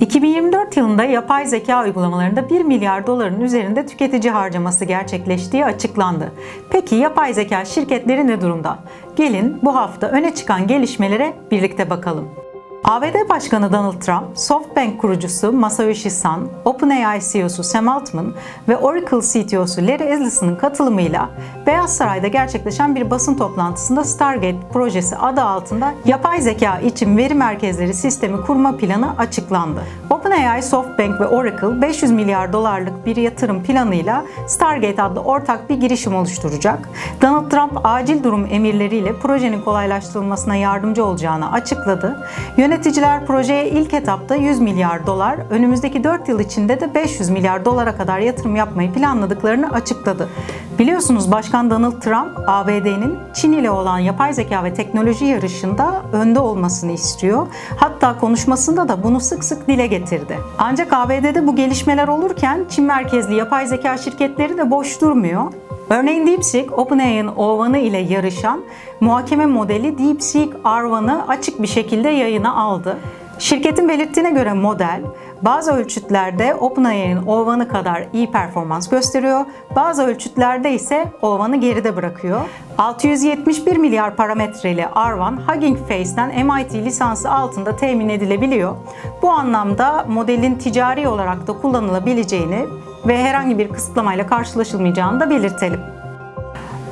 2024 yılında yapay zeka uygulamalarında 1 milyar doların üzerinde tüketici harcaması gerçekleştiği açıklandı. Peki yapay zeka şirketleri ne durumda? Gelin bu hafta öne çıkan gelişmelere birlikte bakalım. ABD Başkanı Donald Trump, SoftBank kurucusu Masayoshi Son, OpenAI CEO'su Sam Altman ve Oracle CTO'su Larry Ellison'ın katılımıyla Beyaz Saray'da gerçekleşen bir basın toplantısında Stargate projesi adı altında yapay zeka için veri merkezleri sistemi kurma planı açıklandı. OpenAI, SoftBank ve Oracle 500 milyar dolarlık bir yatırım planıyla Stargate adlı ortak bir girişim oluşturacak. Donald Trump acil durum emirleriyle projenin kolaylaştırılmasına yardımcı olacağını açıkladı. Yöneticiler projeye ilk etapta 100 milyar dolar, önümüzdeki 4 yıl içinde de 500 milyar dolara kadar yatırım yapmayı planladıklarını açıkladı. Biliyorsunuz Başkan Donald Trump, ABD'nin Çin ile olan yapay zeka ve teknoloji yarışında önde olmasını istiyor. Hatta konuşmasında da bunu sık sık dile getirdi. Ancak ABD'de bu gelişmeler olurken Çin merkezli yapay zeka şirketleri de boş durmuyor. Örneğin DeepSeek, OpenAI'ın O1'ı ile yarışan muhakeme modeli DeepSeek R1'ı açık bir şekilde yayına aldı. Şirketin belirttiğine göre model bazı ölçütlerde OpenAI'nin O1'ı kadar iyi performans gösteriyor, bazı ölçütlerde ise O1'ı geride bırakıyor. 671 milyar parametreli R1 Hugging Face'den MIT lisansı altında temin edilebiliyor. Bu anlamda modelin ticari olarak da kullanılabileceğini ve herhangi bir kısıtlamayla karşılaşılmayacağını da belirtelim.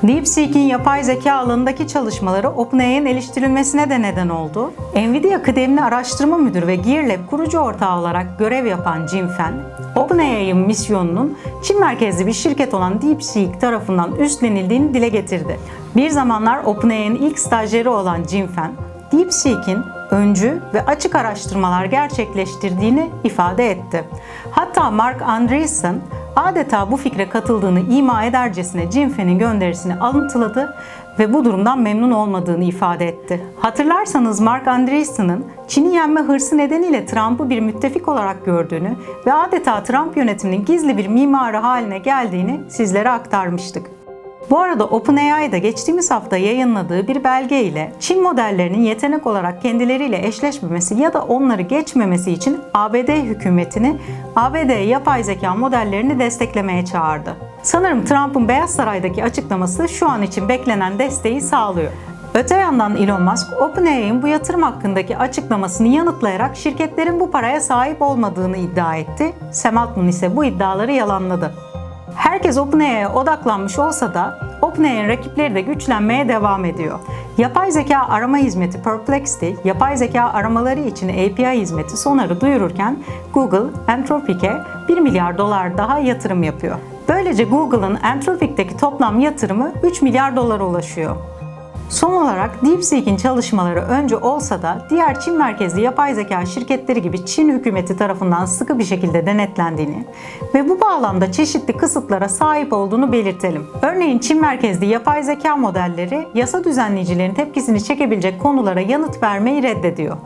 DeepSeek'in yapay zeka alanındaki çalışmaları OpenAI'nin eleştirilmesine de neden oldu. Nvidia kıdemli araştırma müdürü ve GearLab kurucu ortağı olarak görev yapan Jim Fan, OpenAI'ın misyonunun Çin merkezli bir şirket olan DeepSeek tarafından üstlenildiğini dile getirdi. Bir zamanlar OpenAI'nin ilk stajyeri olan Jim Fan, DeepSeek'in öncü ve açık araştırmalar gerçekleştirdiğini ifade etti. Hatta Mark Andreessen adeta bu fikre katıldığını ima edercesine Cinfe'nin gönderisini alıntıladı ve bu durumdan memnun olmadığını ifade etti. Hatırlarsanız Mark Andreessen'ın Çin'i yenme hırsı nedeniyle Trump'ı bir müttefik olarak gördüğünü ve adeta Trump yönetiminin gizli bir mimarı haline geldiğini sizlere aktarmıştık. Bu arada OpenAI'da geçtiğimiz hafta yayınladığı bir belge ile Çin modellerinin yetenek olarak kendileriyle eşleşmemesi ya da onları geçmemesi için ABD hükümetini ABD yapay zeka modellerini desteklemeye çağırdı. Sanırım Trump'ın Beyaz Saray'daki açıklaması şu an için beklenen desteği sağlıyor. Öte yandan Elon Musk, OpenAI'nin bu yatırım hakkındaki açıklamasını yanıtlayarak şirketlerin bu paraya sahip olmadığını iddia etti. Sam Altman ise bu iddiaları yalanladı. Herkes OpenAI'ye odaklanmış olsa da OpenAI'nin rakipleri de güçlenmeye devam ediyor. Yapay zeka arama hizmeti Perplexity, yapay zeka aramaları için API hizmeti Sonar'ı duyururken Google, Anthropic'e 1 milyar dolar daha yatırım yapıyor. Böylece Google'ın Anthropic'teki toplam yatırımı 3 milyar dolara ulaşıyor. Son olarak DeepSeek'in çalışmaları önce olsa da diğer Çin merkezli yapay zeka şirketleri gibi Çin hükümeti tarafından sıkı bir şekilde denetlendiğini ve bu bağlamda çeşitli kısıtlara sahip olduğunu belirtelim. Örneğin Çin merkezli yapay zeka modelleri yasa düzenleyicilerin tepkisini çekebilecek konulara yanıt vermeyi reddediyor.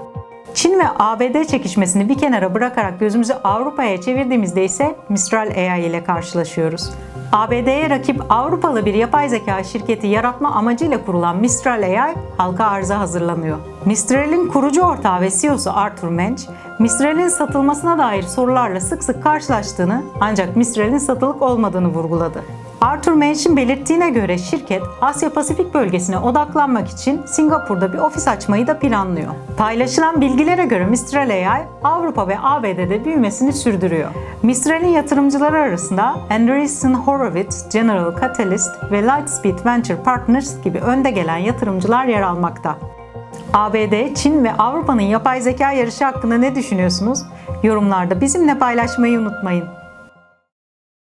Çin ve ABD çekişmesini bir kenara bırakarak gözümüzü Avrupa'ya çevirdiğimizde ise Mistral AI ile karşılaşıyoruz. ABD'ye rakip Avrupalı bir yapay zeka şirketi yaratma amacıyla kurulan Mistral AI halka arıza hazırlanıyor. Mistral'in kurucu ortağı ve CEO'su Arthur Mensch, Mistral'in satılmasına dair sorularla sık sık karşılaştığını ancak Mistral'in satılık olmadığını vurguladı. Arthur Mensch'in belirttiğine göre şirket Asya Pasifik bölgesine odaklanmak için Singapur'da bir ofis açmayı da planlıyor. Paylaşılan bilgilere göre Mistral AI Avrupa ve ABD'de büyümesini sürdürüyor. Mistral'in yatırımcıları arasında Andreessen Horowitz, General Catalyst ve Lightspeed Venture Partners gibi önde gelen yatırımcılar yer almakta. ABD, Çin ve Avrupa'nın yapay zeka yarışı hakkında ne düşünüyorsunuz? Yorumlarda bizimle paylaşmayı unutmayın.